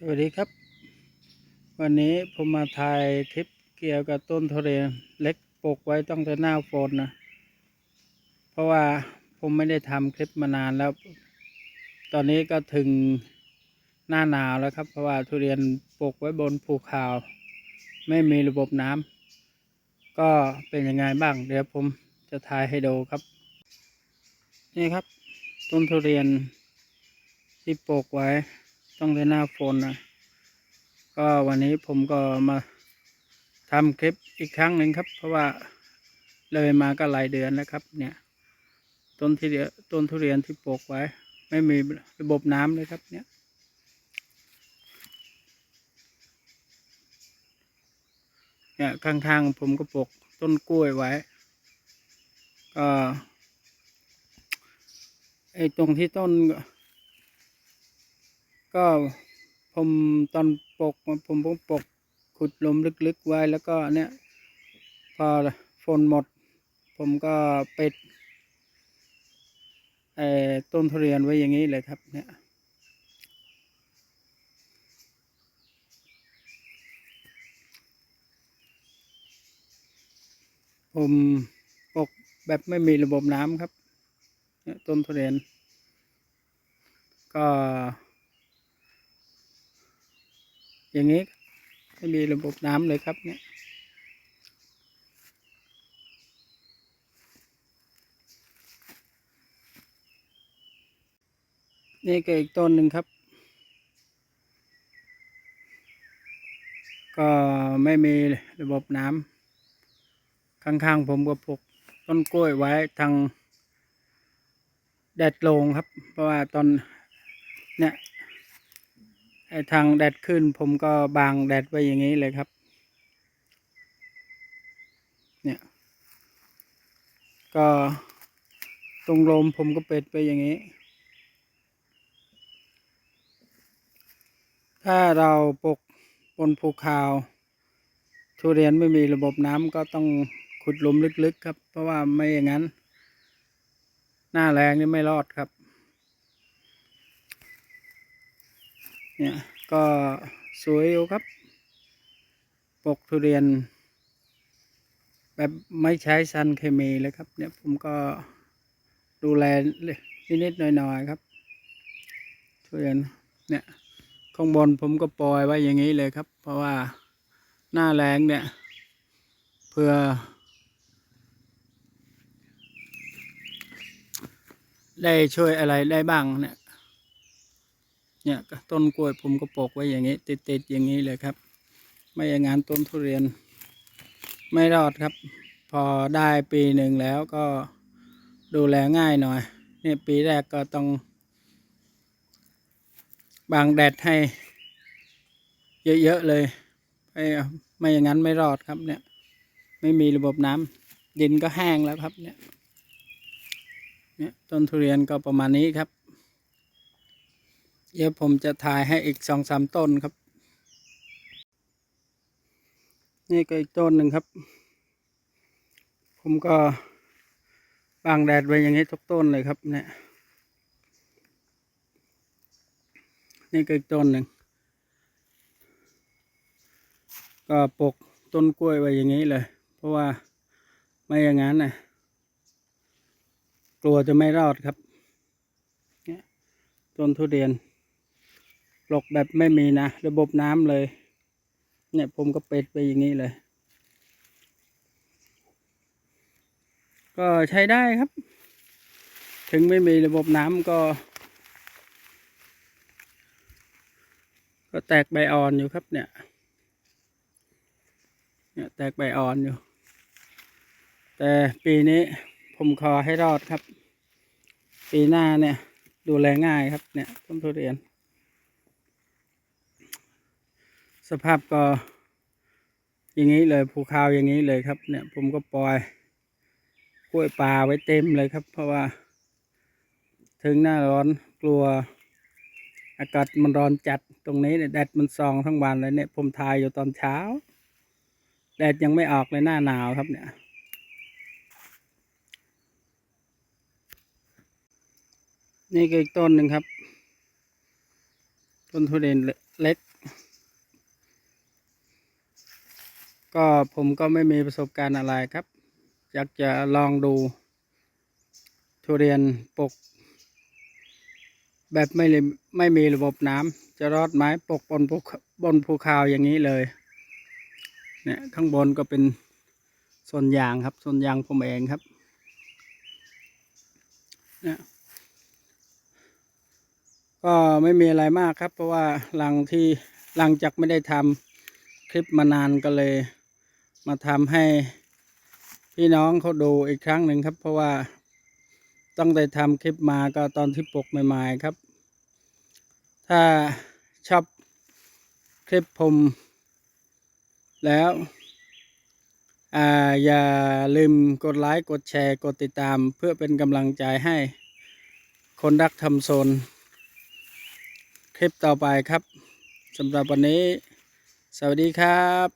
สวัสดีครับ วันนี้ผมมาถ่ายคลิปเกี่ยวกับต้นทุเรียนเล็กปลูกไว้ตั้งแต่หน้าฝนนะ เพราะว่าผมไม่ได้ทำคลิปมานานแล้ว ตอนนี้ก็ถึงหน้าหนาวแล้วครับ เพราะว่าทุเรียนปลูกไว้บนภูเขาไม่มีระบบน้ำก็เป็นยังไงบ้าง เดี๋ยวผมจะถ่ายให้ดูครับ นี่ครับ ต้นทุเรียนที่ปลูกไว้ ต้องในหน้าฝนนะก็วันนี้ผมก็มาทำคลิปอีกครั้งหนึ่งครับ เพราะว่าเลยมาก็หลายเดือนแล้วครับ เนี่ย ต้นที่เดียต้นทุเรียนที่ปลูกไว้ ไม่มีระบบน้ำเลยครับ เนี่ยเนี่ยข้างๆผมก็ปลูกต้นกล้วยไว้ก็ไอ้ตรงที่ต้น ก็ผมตอนปลูกผมผมปลูกขุดหลุมลึกๆไว้แล้วก็เนี่ย พอฝนหมด ผมก็เปิดไอ้ต้นทุเรียนไว้อย่างนี้เลยครับ เนี่ยผมปลูกแบบไม่มีระบบน้ำครับต้นทุเรียน ก็ อย่างนี้ไม่มีระบบน้ำเลยครับเนี่ยนี่ก็อีกต้นหนึ่งครับ ก็ไม่มีระบบน้ำข้างๆผมก็ปลูกต้นกล้วยไว้ทางแดดลงครับ เพราะว่าตอนเนี่ย ทางแดดขึ้นผมก็บางแดดไว้อย่างนี้เลยครับ เนี่ย ก็ตรงลมผมก็เปิดไปอย่างนี้ ถ้าเราปกบนภูเขาทุเรียนไม่มีระบบน้ำก็ต้องขุดหลุมลึกๆครับ เพราะว่าไม่อย่างนั้น หน้าแรงนี่ไม่รอดครับ เนี่ยก็สวยอยู่ครับ ปกทุเรียน แบบไม่ใช้ซันเคมีเลยครับ เนี่ยผมก็ดูแลนิดๆหน่อยๆครับทุเรียนเนี่ยข้างบนผมก็ปล่อยไว้อย่างนี้เลยครับ เพราะว่าหน้าแรงเนี่ย เพื่อ ได้ช่วยอะไรได้บ้างเนี่ย เนี่ยก็ต้นกล้วยผมก็ปลูกไว้อย่างนี้ ติดๆอย่างนี้เลยครับ ไม่อย่างนั้นต้นทุเรียน ไม่รอดครับ พอได้ปีหนึ่งแล้วก็ดูแลง่ายหน่อยเนี่ยปีแรกก็ต้องบางแดดให้ เยอะๆเลยไม่ไม่อย่างนั้นไม่รอดครับเนี่ย ไม่มีระบบน้ำดินก็แห้งแล้วครับเนี่ยเนี่ยต้นทุเรียนก็ประมาณนี้ครับ เดี๋ยวผมจะถ่ายให้อีกสองสามต้นครับ นี่ก็อีกต้นหนึ่งครับ ผมก็บางแดดไว้อย่างนี้ทุกต้นเลยครับเนี่ยนี่ก็อีกต้นหนึ่งก็ปกต้นกล้วยไว้อย่างนี้เลย เพราะว่าไม่อย่างนั้นนะกลัวจะไม่รอดครับเนี่ยต้นทุเรียน ปลกแบบไม่มีนะ ระบบน้ำเลย เนี่ยผมก็เปิดไปอย่างนี้เลย ก็ใช้ได้ครับ ถึงไม่มีระบบน้ำก็ ก็แตกใบอ่อนอยู่ครับเนี่ย เนี่ยแตกใบอ่อนอยู่ แต่ปีนี้ผมขอให้รอดครับ ปีหน้าเนี่ย ดูแลง่ายครับเนี่ยต้นทุเรียน สภาพก็อย่างนี้เลยภูเขาอย่างนี้เลยครับเนี่ยผมก็ปล่อยกล้วยป่าไว้เต็มเลยครับ เพราะว่า ถึงหน้าร้อนกลัว อากาศมันร้อนจัดตรงนี้เนี่ยแดดมันส่องทั้งวันเลยเนี่ยผมถ่ายอยู่ตอนเช้าแดดยังไม่ออกเลยหน้าหนาวครับเนี่ยนี่ก็อีกต้นหนึ่งครับ ต้นทุเรียนเล็ก ก็ผมก็ไม่มีประสบการณ์อะไรครับ อยากจะลองดู ทุเรียนปก แบบไม่เลยไม่มีระบบน้ำจะรอดไหมปกบนภูบนภูเขาอย่างนี้เลย เนี่ยข้างบนก็เป็นส่วนยางครับส่วนยางผมเองครับเนี่ยก็ไม่มีอะไรมากครับ เพราะว่าหลังที่หลังจากไม่ได้ทำคลิปมานานก็เลย มาทำให้พี่น้องเขาดูอีกครั้งหนึ่งครับ เพราะว่าตั้งแต่ทำคลิปมาก็ตอนที่ปกใหม่ๆครับ ถ้าชอบคลิปผมแล้วออย่าลืมกดไลค์ กดแชร์ กดติดตาม เพื่อเป็นกำลังใจให้คนรักทำโซน คลิปต่อไปครับสำหรับวันนี้ สวัสดีครับ